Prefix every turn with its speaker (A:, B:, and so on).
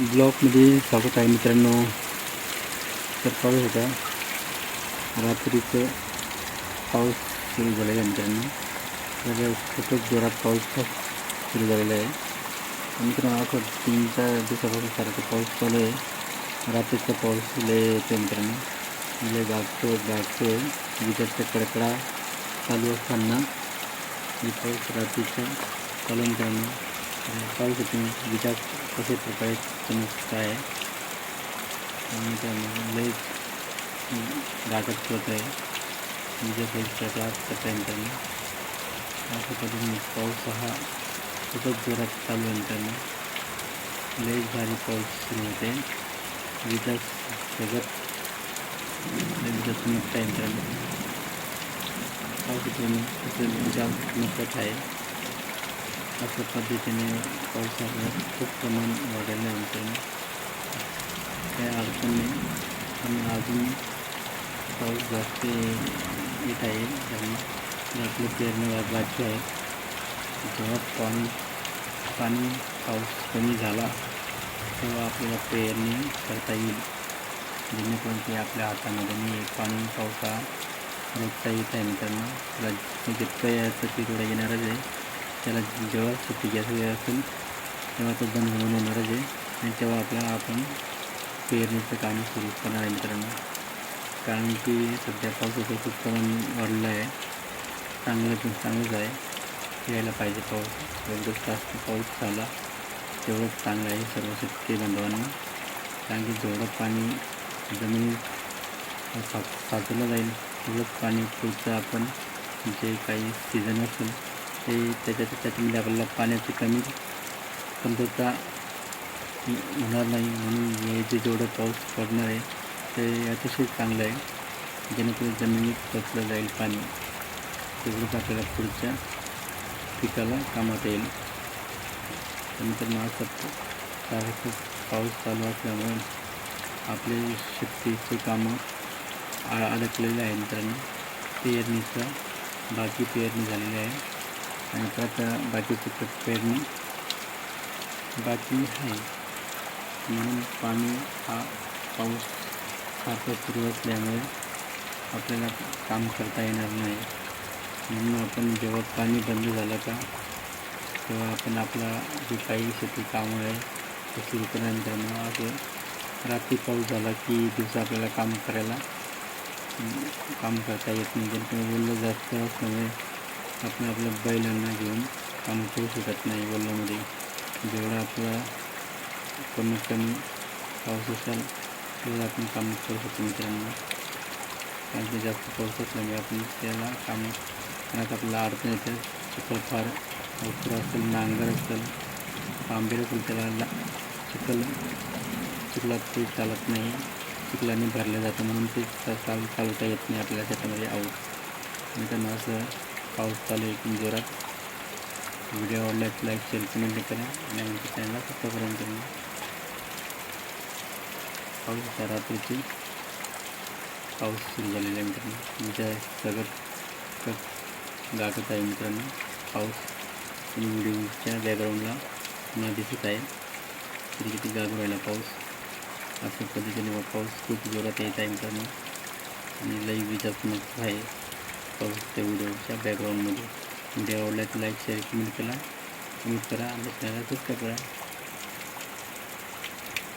A: ब्लॉकमध्ये स्वागत आहे मित्रांनो. तर पाऊस होता. रात्रीचं पाऊस सुरू झालेला आहे मित्रांनो. तर खूपच जोरात पाऊस सुरू झालेला आहे. मित्रांनो असं तीन चार दिवसापासून सारखं पाऊस चालू आहे. रात्रीचा पाऊस लय येतो मित्रांनो. लय गागतो गागतो विजाच्या कडकडा चालू असताना पाऊस रात्रीचा चालू मित्रांनो. पाऊस येतो विजा कशा प्रकारे चमकत आहे आणि त्यामुळे आहे विजा पाऊस त्रास करत आहे मित्रांनो अशा पद्धतीने पाऊस हा चालू आहे मित्रांनो भारी पाऊस सुरू होते विजा सगळं विजा चमकत आहे मित्रांनो अशा पद्धतीने पावसाचं खूप प्रमाण वाढलेलं आहे काही अडचण नाही पण अजून पाऊस जास्त येत आहे बाकी आहे जेव्हा पाणी पाणी पाऊस कमी पेरणी करता येईल जेणेकरून ते आपल्या हातामध्ये नाही पाणी पावसा रोखता येत आहे मित्रांनो त्याला जितकं यायचं त्याला जेव्हा सुट्टी गॅस वेळ असेल तेव्हा तो बंद होऊन होणारच आहे. आणि तेव्हा आपल्याला आपण पेरणीचं काम सुरू करणार आहे मित्रांनो. कारण की सध्या पावसाचं खूप प्रमाण वाढलं आहे. चांगलं पण चांगलंच आहे. यायला पाहिजे पाऊस. एवढं जास्त पाऊस झाला. तेवढंच चांगलं आहे सर्व शेतकरी बांधवांना. कारण की जेवढं पाणी जमिनीत सा साचवलं जाईल तेवढंच पाणी पुढचं आपण जे काही सीझन असेल ते त्याच्यात त्याच्यामध्ये आपल्याला पाण्याची कमी कमतरता होणार नाही म्हणून हे जे जेवढं पाऊस पडणार आहे ते अतिशय चांगलं आहे. जेणेकरून जमिनीत पचलं जाईल पाणी. तेवढंच आपल्याला पुढच्या पिकाला कामात येईल. त्यानंतर असं खूप पाऊस चालू असल्यामुळे आपले शेतीचे कामं आ अडकलेले आहे मित्रांनो. पेरणीचं बाकी पेरणी झालेली आहे. आणि त्यात बाकीची प- पेरणी बाकी आहे. म्हणून पाणी हा पाऊस सारखं सुरू असल्यामुळे आपल्याला काम करता येणार नाही. म्हणून आपण जेव्हा पाणी बंद झालं का तेव्हा आपण आपला जे काही शेती कामं आहे ते सुरू केल्यानंतर मग असं रात्री पाऊस झाला की दिवसा आपल्याला काम करायला काम करता येत नाही. जेणेकरून ओलं जास्त असल्यामुळे आपण आपल्या बैलांना घेऊन काम करू शकत नाही वल्लामध्ये. जेवढं आपलं कमीत कमी पाऊस असेल तेवढं आपण काम करू शकतो मित्रांनो. कारण की जास्त पाऊस असल्यामुळे आपण त्याला काम करण्यात आपल्याला अडचण येते. चिखल फार असेल नांगर असेल आंबेर असेल त्याला चिखल चिखलात ते चालत नाही. चिखलाने भरलं जातं म्हणून ते चाल चालवता येत नाही आपल्या त्याच्यामध्ये आऊट. मित्रांनो असं पाऊस चालू आहे एकदम जोरात. व्हिडिओ आवडल्यास लाईक शेअर कमेंट करा. आणि आमच्या चॅनलला सबस्क्राईब करा. पाऊस होता रात्रीची. पाऊस सुरू झालेला आहे मित्रांनो. तुमच्या सगळं क- गाठत आहे मित्रांनो. पाऊस आणि व्हिडिओच्या बॅकग्राऊंडला पुन्हा दिसत आहे. तरी किती गागू राहिला पाऊस. अशा पद्धतीने पाऊस खूप जोरात येत आहे मित्रांनो. आणि लई विजा आहे. करू त्या व्हिडिओच्या बॅकग्राऊंडमध्ये व्हिडिओ आवडला तर लाईक शेअर कमेंट करा. कमेंट करा. आणि चॅनलला सबस्क्राईब करा.